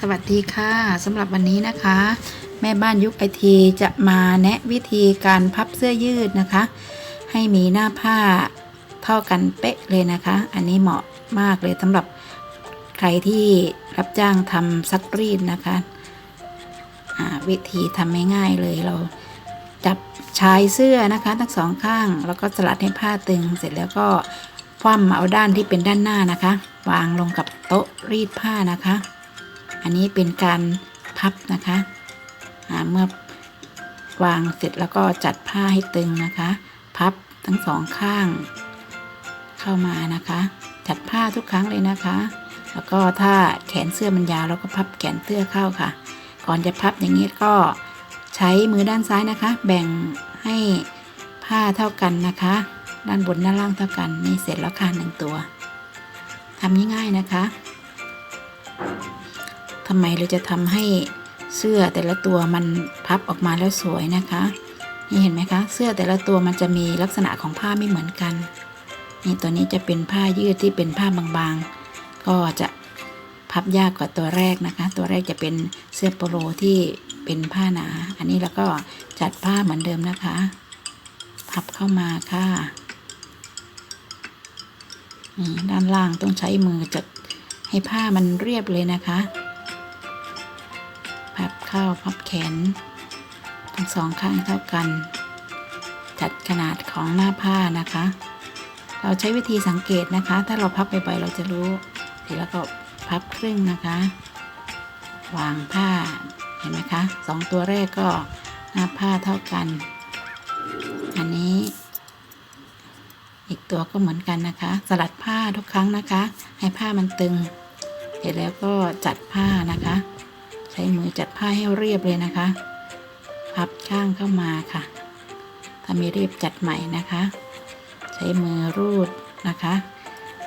สวัสดีค่ะสำหรับวันนี้นะคะ แม่บ้านยุคไอทีจะมาแนะวิธีการพับเสื้อยืดนะคะ ให้มีหน้าผ้าเท่ากันเป๊ะเลยนะคะ อันนี้เหมาะมากเลยสำหรับใครที่รับจ้างทำซักรีดนะคะวิธีทำง่ายๆเลยเราจับชายเสื้อนะคะ ทั้งสองข้าง แล้วก็สลัดให้ผ้าตึง เสร็จแล้วก็คว่ำเอาด้านที่เป็นด้านหน้านะคะ วางลงกับโต๊ะรีดผ้านะคะ อันนี้เป็นการพับนะคะเมื่อวางเสร็จแล้วก็จัดผ้าให้ตึงนะคะ พับทั้งสองข้าง เข้ามานะคะ จัดผ้าทุกครั้งเลยนะคะ แล้วก็ถ้าแขนเสื้อมันยาวเราก็พับแขนเสื้อเข้าค่ะ ก่อนจะพับอย่างนี้ก็ใช้มือด้านซ้ายนะคะ แบ่งให้ผ้าเท่ากันนะคะ ด้านบนด้านล่างเท่ากันนี่เสร็จแล้วค่ะหนึ่งตัวทำง่ายๆนะคะ ทำไมเราจะทำให้เสื้อแต่ละตัวมันพับออกมาแล้วสวยนะคะ นี่เห็นไหมคะ เสื้อแต่ละตัวมันจะมีลักษณะของผ้าไม่เหมือนกัน นี่ตัวนี้จะเป็นผ้ายืดที่เป็นผ้าบางๆ ก็จะพับยากกว่าตัวแรกนะคะ ตัวแรกจะเป็นเสื้อโปโลที่เป็นผ้าหนา อันนี้เราก็จัดผ้าเหมือนเดิมนะคะ พับเข้ามาค่ะด้านล่างต้องใช้มือจัดให้ผ้ามันเรียบเลยนะคะ พับเข้าพับแขน ทั้งสองข้างเท่ากัน จัดขนาดของหน้าผ้านะคะ เราใช้วิธีสังเกตนะคะ ถ้าเราพับบ่อยๆเราจะรู้เสร็จแล้วก็พับครึ่งนะคะ วางผ้าเห็นไหมคะสองตัวแรกก็หน้าผ้าเท่ากัน อันนี้ อีกตัวก็เหมือนกันนะคะ สลัดผ้าทุกครั้งนะคะ ให้ผ้ามันตึง เสร็จแล้วก็จัดผ้านะคะ ช้มือจัดผ้าให้เรียบเลยนะคะ พับข้างเข้ามาค่ะ ถ้าไม่เรียบจัดใหม่นะคะ ใช้มือรูดนะคะ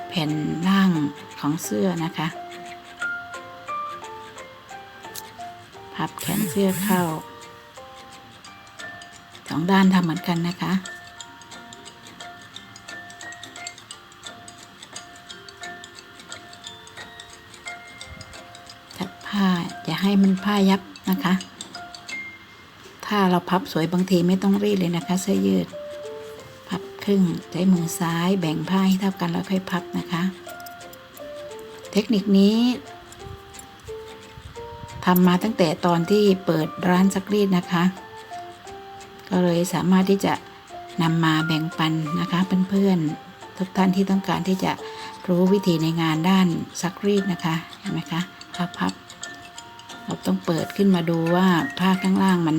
แผ่นล่างของเสื้อนะคะ พับแขนเสื้อเข้าสองด้านทำเหมือนกันนะคะ ให้มันผ้ายับนะคะ ถ้าเราพับสวยบางทีไม่ต้องรีดเลยนะคะเสื้อยืด พับครึ่งใช้มือซ้ายแบ่งผ้าให้เท่ากันแล้วค่อยพับนะคะ เทคนิคนี้ทำมาตั้งแต่ตอนที่เปิดร้านซักรีดนะคะ ก็เลยสามารถที่จะนำมาแบ่งปันนะคะเพื่อนๆทุกท่านที่ต้องการที่จะรู้วิธีในงานด้านซักรีดนะคะเห็นไหมคะพับ เราต้องเปิดขึ้นมาดูว่าผ้าข้างล่างมัน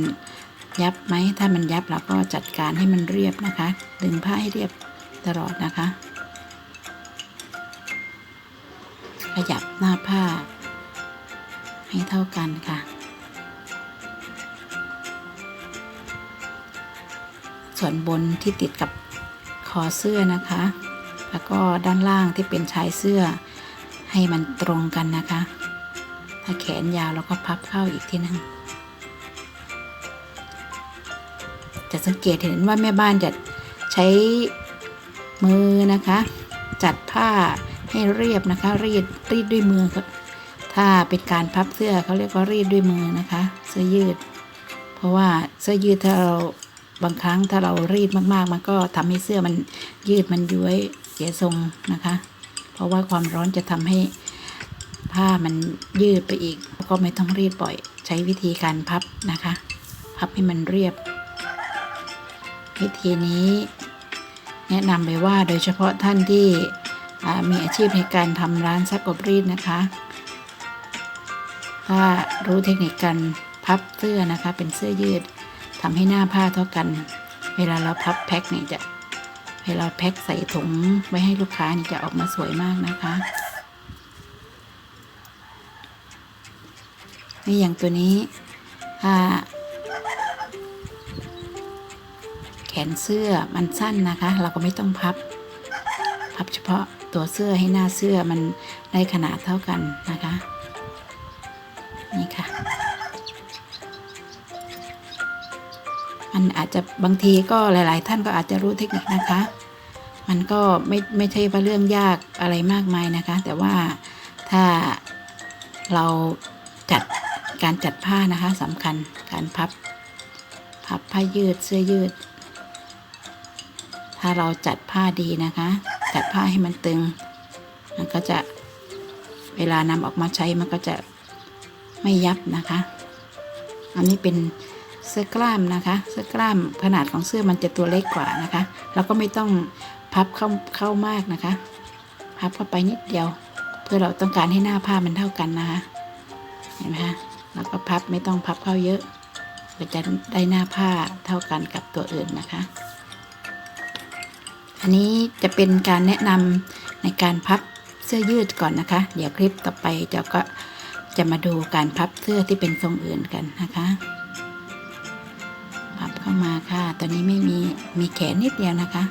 ยับไหม ถ้ามันยับเราก็จัดการให้มันเรียบนะคะ ดึงผ้าให้เรียบตลอดนะคะ ขยับหน้าผ้า ให้เท่ากันค่ะ ส่วนบนที่ติดกับคอเสื้อนะคะ แล้วก็ด้านล่างที่เป็นชายเสื้อให้มันตรงกันนะคะ ถ้าแขนยาวเราก็พับเข้าอีกที่นึงจะสังเกตเห็นว่าแม่บ้านจะใช้มือนะคะ จัดผ้าให้เรียบนะคะรีดรีดด้วยมือครับถ้าเป็นการพับเสื้อเขาเรียกว่ารีดด้วยมือนะคะ เสื้อยืด เพราะว่าเสื้อยืดถ้าเราบางครั้งถ้าเรารีดมากๆ มันก็ทำให้เสื้อมันยืดมันย้วยเสียทรงนะคะ เพราะว่าความร้อนจะทำให้ ผ้ามันยืดไปอีกก็ไม่ต้องรีดบ่อย ใช้วิธีการพับนะคะ พับให้มันเรียบ วิธีนี้ แนะนำเลยว่าโดยเฉพาะท่านที่มีอาชีพในการทำร้านซักอบรีดนะคะ ถ้ารู้เทคนิคการพับเสื้อนะคะ เป็นเสื้อยืดทำให้หน้าผ้าเท่ากัน เวลาเราพับแพ็คเนี่ยจะเวลาแพ็คใส่ถุงไว้ให้ลูกค้านี่จะออกมาสวยมากนะคะ นี่อย่างตัวนี้ถ้าแขนเสื้อมันสั้นนะคะ เราก็ไม่ต้องพับ พับเฉพาะตัวเสื้อให้หน้าเสื้อมันได้ขนาดเท่ากันนะคะ นี่ค่ะ มันอาจจะบางทีก็หลาย ๆ ท่านก็อาจจะรู้เทคนิคนะคะ มันก็ไม่ไม่ใช่ว่าเรื่องยากอะไรมากมายนะคะ แต่ว่าถ้าเราจัด การจัดผ้านะคะสำคัญการพับ พับผ้ายืดเสื้อยืด ถ้าเราจัดผ้าดีนะคะ จัดผ้าให้มันตึง มันก็จะเวลานำออกมาใช้มันก็จะไม่ยับนะคะ อันนี้เป็นเสื้อกล้ามนะคะ เสื้อกล้ามขนาดของเสื้อมันจะตัวเล็กกว่านะคะ เราก็ไม่ต้องพับเข้าเข้ามากนะคะ พับเข้าไปนิดเดียว เพื่อเราต้องการให้หน้าผ้ามันเท่ากันนะคะ เห็นไหมคะ แล้วก็พับไม่ต้องพับเข้าเยอะก็จะได้หน้าผ้าเท่ากันกับตัวอื่นนะคะ อันนี้จะเป็นการแนะนำในการพับเสื้อยืดก่อนนะคะ เดี๋ยวคลิปต่อไปเดี๋ยวก็จะมาดูการพับเสื้อที่เป็นทรงอื่นกันนะคะ พับเข้ามาค่ะตัวนี้ไม่มีมีแขนนิดเดียวนะคะ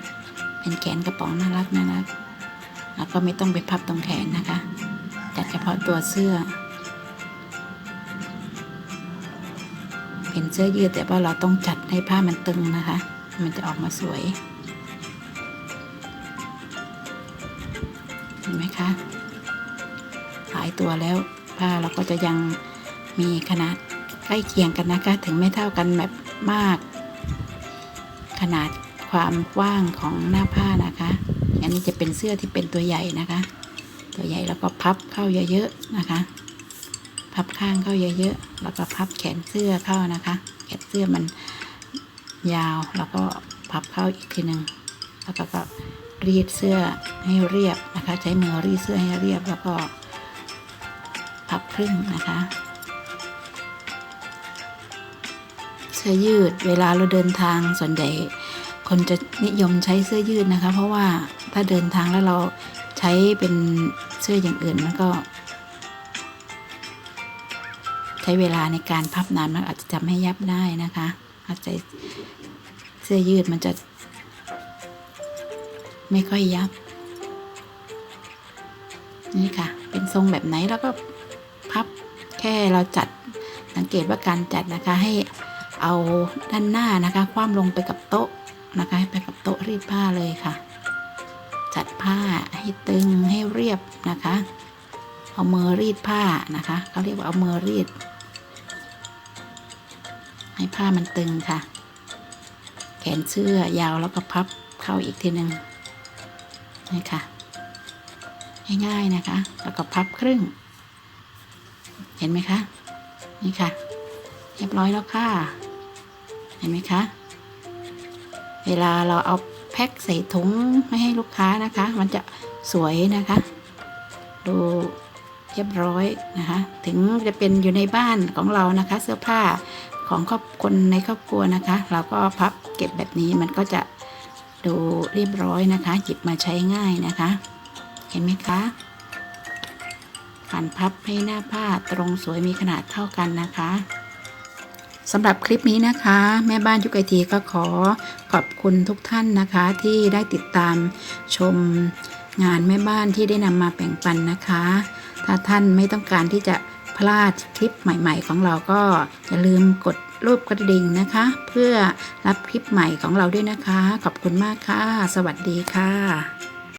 เป็นแขนกระป๋องน่ารักน่ารักแล้วก็ไม่ต้องไปพับตรงแขนนะคะจัดเฉพาะตัวเสื้อ เป็นเสื้อยืดแต่ว่าเราต้องจัดให้ผ้ามันตึงนะคะ มันจะออกมาสวย เห็นไหมคะ หลายตัวแล้วผ้าเราก็จะยังมีขนาดใกล้เคียงกันนะคะ ถึงไม่เท่ากันแบบมาก ขนาดความกว้างของหน้าผ้านะคะ อันนี้จะเป็นเสื้อที่เป็นตัวใหญ่นะคะ ตัวใหญ่แล้วก็พับเข้าเยอะๆนะคะ ข้างเข้าเยอะๆ แล้วก็พับแขนเสื้อเข้านะคะ แขนเสื้อมันยาว แล้วก็พับเข้าอีกทีหนึ่งแล้วก็ก็รีดเสื้อให้เรียบนะคะ ใช้มือรีดเสื้อให้เรียบ แล้วก็พับครึ่งนะคะ เสื้อยืด เวลาเราเดินทางส่วนใหญ่คนจะนิยมใช้เสื้อยืดนะคะ เพราะว่าถ้าเดินทางแล้วเราใช้เป็นเสื้ออย่างอื่นมันก็ ช้เวลาในการพับนานมันอาจจะทำให้ยับได้นะคะ อาจจะเสื้อยืดมันจะไม่ค่อยยับ นี่ค่ะ เป็นทรงแบบไหนแล้วก็พับแค่เราจัดสังเกตว่าการจัดนะคะให้เอาด้านหน้านะคะ คว่ำลงไปกับโต๊ะนะคะให้ไปกับโต๊ะรีดผ้าเลยค่ะ จัดผ้าให้ตึงให้เรียบนะคะ เอามือรีดผ้านะคะเขาเรียกว่าเอามือรีด ให้ผ้ามันตึงค่ะ แขนเสื้อยาวแล้วก็พับเข้าอีกทีหนึ่งนี่ค่ะง่ายๆนะคะ แล้วก็พับครึ่ง เห็นไหมคะ นี่ค่ะ เรียบร้อยแล้วค่ะ เห็นไหมคะ เวลาเราเอาแพ็คใส่ถุงไม่ให้ลูกค้านะคะ มันจะสวยนะคะ ดูเรียบร้อยนะคะ ถึงจะเป็นอยู่ในบ้านของเรานะคะ เสื้อผ้า ของครอบคนในครอบครัวนะคะ เราก็พับเก็บแบบนี้มันก็จะดูเรียบร้อยนะคะ หยิบมาใช้ง่ายนะคะ เห็นไหมคะการพับให้หน้าผ้าตรงสวยมีขนาดเท่ากันนะคะสำหรับคลิปนี้นะคะ แม่บ้านยุกไอทีก็ขอขอบคุณทุกท่านนะคะ ที่ได้ติดตามชมงานแม่บ้านที่ได้นำมาแบ่งปันนะคะ ถ้าท่านไม่ต้องการที่จะ พลาดคลิปใหม่ ๆ ของเราก็อย่าลืมกดรูปกระดิ่งนะคะ เพื่อรับคลิปใหม่ของเราด้วยนะคะ ขอบคุณมากค่ะ สวัสดีค่ะ